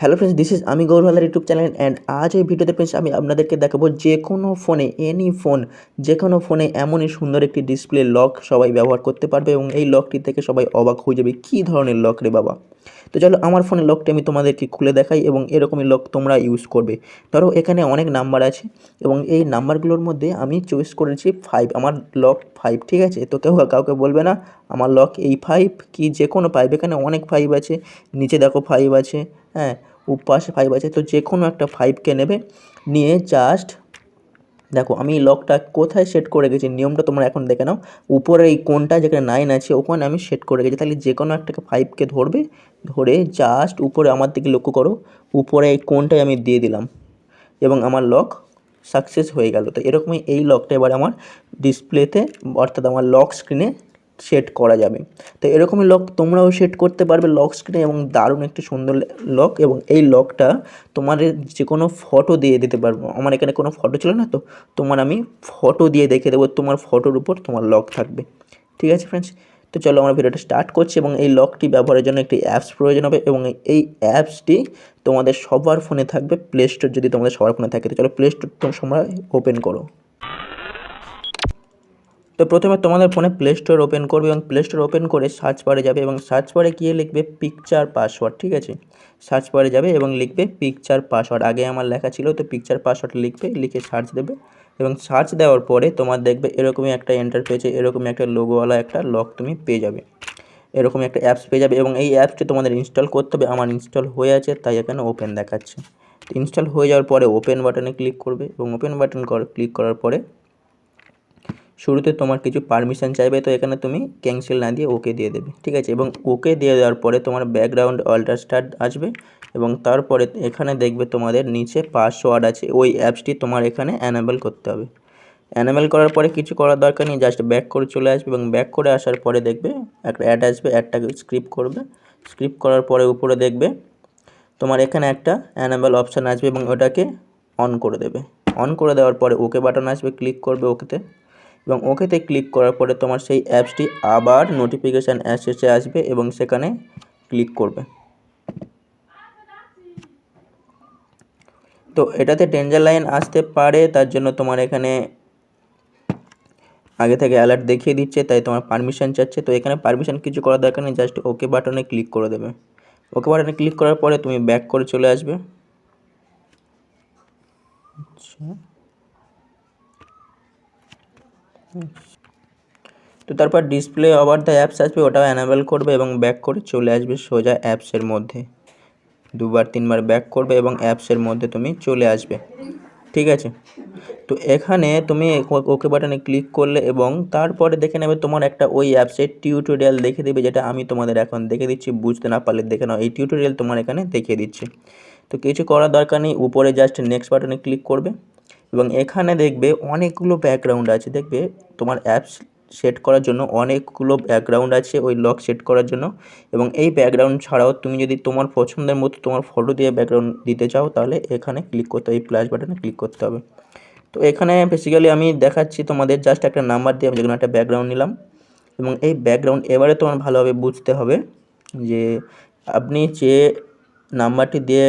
Hello friends this is আমি গৌরওয়ালার YouTube channel and আজ এই ভিডিওতে ফ্রেন্ডস আমি আপনাদেরকে দেখাবো যে কোনো ফোনে এনি ফোন যে কোনো ফোনে এমনই সুন্দর একটি ডিসপ্লে লক সবাই ব্যবহার করতে পারবে এবং এই লকটি থেকে সবাই অবাক হয়ে যাবে, কী ধরনের লক রে বাবা? তো চলো আমার ফোনের লকটি আমি তোমাদেরকে খুলে দেখাই এবং এরকমই লক তোমরা ইউজ করবে। ধরো এখানে অনেক নাম্বার আছে এবং এই নাম্বারগুলোর মধ্যে আমি চয়েস করেছি ফাইভ আমার লক ফাইভ ঠিক আছে? তো কেউ কাউকে বলবে না, আমার লক এই ফাইভ কি যে কোনো ফাইভ এখানে অনেক ফাইভ আছে, নিচে দেখো ফাইভ আছে হ্যাঁ পাশে ফাইভ আছে। তো যে কোনো একটা ফাইভকে নেবে। নিয়ে জাস্ট দেখো, আমি লকটা কোথায় সেট করে গেছি নিয়মটা তোমরা এখন দেখে নাও। উপরে এই কোনটা যেখানে নাইন আছে, ওখানে আমি সেট করে গেছি তাহলে যে কোনো একটা ফাইভকে ধরবে, ধরে জাস্ট উপরে আমার দিকে লক্ষ্য করো। উপরে এই কোনটাই আমি দিয়ে দিলাম। এবং আমার লক সাকসেস হয়ে গেল। তো এরকমই এই লকটা এবার আমার ডিসপ্লেতে অর্থাৎ আমার লক স্ক্রিনে সেট করা যাবে। তো এরকমই লক তোমরাও সেট করতে পারবে লক স্ক্রিনে এবং দারুণ একটি সুন্দর লক এবং এই লকটা তোমার যে কোনো ফটো দিয়ে দিতে পারব। আমার এখানে কোনো ফটো ছিল না তো, তোমার আমি ফটো দিয়ে দেখে দেবো তোমার ফটোর উপর তোমার লক থাকবে। ঠিক আছে ফ্রেন্ডস তো চলো আমরা ভিডিওটা স্টার্ট করছি এবং এই লকটি ব্যবহারের জন্য একটি অ্যাপস প্রয়োজন হবে এবং এই অ্যাপসটি তোমাদের সবার ফোনে থাকবে। প্লে স্টোর যদি তোমাদের সবার ফোনে থাকে, তো চলো প্লে স্টোর তোমরা ওপেন করো। তো প্রথমে তোমাদের ফোনে প্লে স্টোর ওপেন করবে এবং প্লে স্টোর ওপেন করে সার্চ বারে যাবে এবং সার্চ বারে গিয়ে লিখবে পিকচার পাসওয়ার্ড ঠিক আছে? সার্চ বারে যাবে এবং লিখবে পিকচার পাসওয়ার্ড আগে আমার লেখা ছিল, তো পিকচার পাসওয়ার্ড লিখবে, লিখে সার্চ দেবে এবং সার্চ দেওয়ার পরে তোমার দেখবে এরকমই একটা এন্টার পেয়েছে এরকমই একটা লোগোওয়ালা একটা লক তুমি পেয়ে যাবে। এরকমই একটা অ্যাপস পেয়ে যাবে এবং এই অ্যাপসটি তোমাদের ইনস্টল করতে হবে। আমার ইনস্টল হয়ে আছে, তাই এখানে ওপেন দেখাচ্ছে। ইনস্টল হয়ে যাওয়ার পরে ওপেন বাটনে ক্লিক করবে এবং ওপেন বাটন ক্লিক করার পরে শুরুতে তোমার কিছু পারমিশন চাইবে, তো এখানে তুমি ক্যান্সেল না দিয়ে ওকে দিয়ে দেবে, ঠিক আছে? এবং ওকে দিয়ে দেওয়ার পরে তোমার ব্যাকগ্রাউন্ড অল্টার স্টার্ট আসবে এবং তারপরে এখানে দেখবে তোমাদের নিচে পাসওয়ার্ড আছে, ওই অ্যাপসটি তোমার এখানে অ্যানাবেল করতে হবে। অ্যানাবেল করার পরে কিছু করার দরকার নেই জাস্ট ব্যাক করে চলে আসবে এবং ব্যাক করে আসার পরে দেখবে একটা অ্যাড আসবে অ্যাডটাকে স্ক্রিপ্ট করবে। স্ক্রিপ্ট করার পরে উপরে দেখবে তোমার এখানে একটা অ্যানাবেল অপশান আসবে এবং ওটাকে অন করে দেবে। অন করে দেওয়ার পরে ওকে বাটন আসবে ক্লিক করবে ওকেতে এবং ওকেতে ক্লিক করার পরে তোমার সেই অ্যাপসটি আবার নোটিফিকেশান এসে আসবে এবং সেখানে ক্লিক করবে। তো এটাতে ডেঞ্জার লাইন আসতে পারে, তার জন্য তোমার এখানে আগে থেকে অ্যালার্ট দেখিয়ে দিচ্ছে, তাই তোমার পারমিশন চাচ্ছে। তো এখানে পারমিশন কিছু করার দরকার নেই, জাস্ট ওকে বাটনে ক্লিক করে দেবে। ওকে বাটনে ক্লিক করার পরে তুমি ব্যাক করে চলে আসবে। আচ্ছা। তো তারপর ডিসপ্লে ওভার দ্য অ্যাপস আসবে, ওটাও অ্যানাবেল করবে এবং ব্যাক করে চলে আসবে সোজা অ্যাপসের মধ্যে। দুবার, তিনবার ব্যাক করবে এবং অ্যাপসের মধ্যে তুমি চলে আসবে। ঠিক আছে? তো এখানে তুমি ওকে বাটনে ক্লিক করলে এবং তারপরে দেখে নেবে তোমার একটা ওই অ্যাপসের টিউটোরিয়াল দেখে দেবে, যেটা আমি তোমাদের এখন দেখে দিচ্ছি। বুঝতে না পারলে দেখে নাও, এই টিউটোরিয়াল তোমার এখানে দেখিয়ে দিচ্ছে। তো কিছু করার দরকার নেই, উপরে জাস্ট নেক্সট বাটনে ক্লিক করবে। এবং এখানে দেখবে অনেকগুলো ব্যাকগ্রাউন্ড আছে। দেখবে তোমার অ্যাপস সেট করার জন্য অনেকগুলো ব্যাকগ্রাউন্ড আছে, ওই লক সেট করার জন্য। এবং এই ব্যাকগ্রাউন্ড ছাড়াও তুমি যদি তোমার পছন্দের মতো তোমার ফটো দিয়ে ব্যাকগ্রাউন্ড দিতে চাও, তাহলে এখানে ক্লিক করতে, এই প্লাস বাটনে ক্লিক করতে হবে। তো এখানে বেসিক্যালি আমি দেখাচ্ছি তোমাদের জাস্ট একটা নাম্বার দিয়ে আমি যেখানে একটা ব্যাকগ্রাউন্ড নিলাম। এবং এই ব্যাকগ্রাউন্ড এবারে তোমার ভালোভাবে বুঝতে হবে যে আপনি যে নাম্বারটি দিয়ে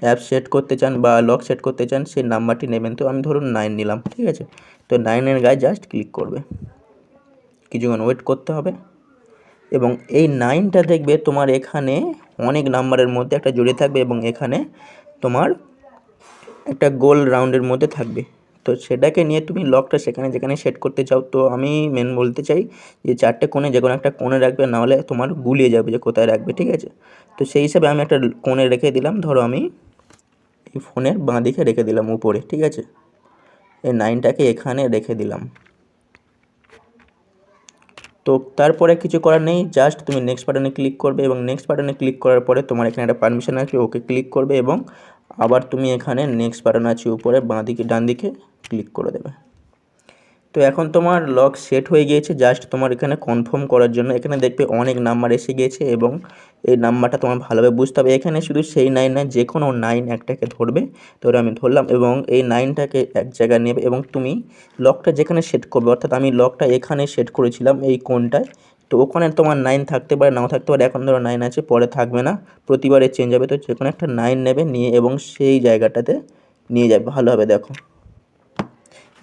অ্যাপ সেট করতে চান বা লক সেট করতে চান, সেই নাম্বারটি নেবেন। তো আমি ধরুন নাইন নিলাম, ঠিক আছে? তো নাইনের গায়ে জাস্ট ক্লিক করবে। কিছুক্ষণ ওয়েট করতে হবে। এবং এই নাইনটা দেখবে তোমার এখানে অনেক নাম্বারের মধ্যে একটা জড়িয়ে থাকবে এবং এখানে তোমার একটা গোল রাউন্ডের মধ্যে থাকবে। তো সেটাকে নিয়ে তুমি লকটা সেখানে যেখানে সেট করতে চাও, তো আমি মেন বলতে চাই যে চারটে কোণে যে কোনো একটা কোণে রাখবে, নাহলে তোমার গুলিয়ে যাবে যে কোথায় রাখবে, ঠিক আছে? তো সেই হিসাবে আমি একটা কোণে রেখে দিলাম। ধরো আমি ফোনের বাঁ দিকে রেখে দিলাম উপরে, ঠিক আছে? এই নাইনটাকে এখানে রেখে দিলাম। তো তারপরে কিছু করার নেই জাস্ট তুমি নেক্সট বাটনে ক্লিক করবে এবং নেক্সট বাটনে ক্লিক করার পরে তোমার এখানে একটা পারমিশন আছে, ওকে ক্লিক করবে এবং আবার তুমি এখানে নেক্সট বাটন আছে উপরে, বাঁ দিকে, ডান দিকে ক্লিক করে দেবে। তো এখন তোমার লক সেট হয়ে গিয়েছে জাস্ট তোমার এখানে কনফার্ম করার জন্য। এখানে দেখবে অনেক নাম্বার এসে গিয়েছে এবং এই নাম্বারটা তোমার ভালোভাবে বুঝতে হবে। এখানে শুধু সেই নাইন না যে কোনো নাইন একটাকে ধরবে। তো আমি ধরলাম এবং এই নাইনটাকে এক জায়গায় নেবে এবং তুমি লকটা যেখানে সেট করবে, অর্থাৎ আমি লকটা এখানে সেট করেছিলাম এই কোনটায় তো ওখানে তোমার নাইন থাকতে পারে, নাও থাকতে পারে। এখন ধরো নাইন আছে, পরে থাকবে না। প্রতিবারে চেঞ্জ হবে, তো যে কোনো একটা নাইন নেবে, নিয়ে এবং সেই জায়গাটাতে নিয়ে যাবে। ভালোভাবে দেখো।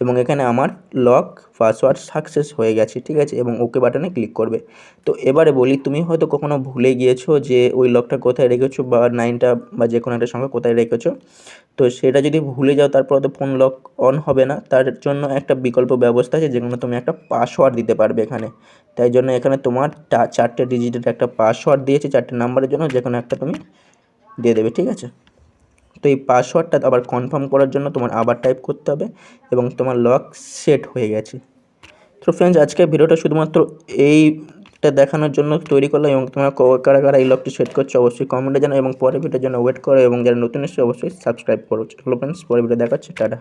এবং এখানে আমার লক, পাসওয়ার্ড সাকসেস হয়ে গেছে, ঠিক আছে? এবং ওকে বাটনে ক্লিক করবে। তো এবারে বলি, তুমি হয়তো কখনো ভুলে গিয়েছো যে ওই লকটা কোথায় রেখেছো বা নাইনটা বা যে কোনো একটা সংখ্যা কোথায় রেখেছো। তো সেটা যদি ভুলে যাও, তারপর তো ফোন লক অন হবে না। তার জন্য একটা বিকল্প ব্যবস্থা আছে, যেখানে তুমি একটা পাসওয়ার্ড দিতে পারবে এখানে। তাই জন্য এখানে তোমার চারটে ডিজিটের একটা পাসওয়ার্ড দিয়েছে, চারটে নাম্বারের জন্য যে একটা তুমি দিয়ে দেবে, ঠিক আছে? তো এই পাসওয়ার্ডটা আবার কনফার্ম করার জন্য তোমার আবার টাইপ করতে হবে এবং তোমার লক সেট হয়ে গেছে। তো ফ্রেন্ডস আজকের ভিডিওটা শুধুমাত্র এইটা দেখানোর জন্য তৈরি করলাম এবং তোমরা কারা কারা এই লকটি সেট করছ অবশ্যই কমেন্টে জানাও এবং পরের ভিডিওর জন্য ওয়েট করো এবং যারা নতুন এসেছে অবশ্যই সাবস্ক্রাইব করো। চলো ফ্রেন্ডস পরের ভিডিও দেখাচ্ছে, টাটা।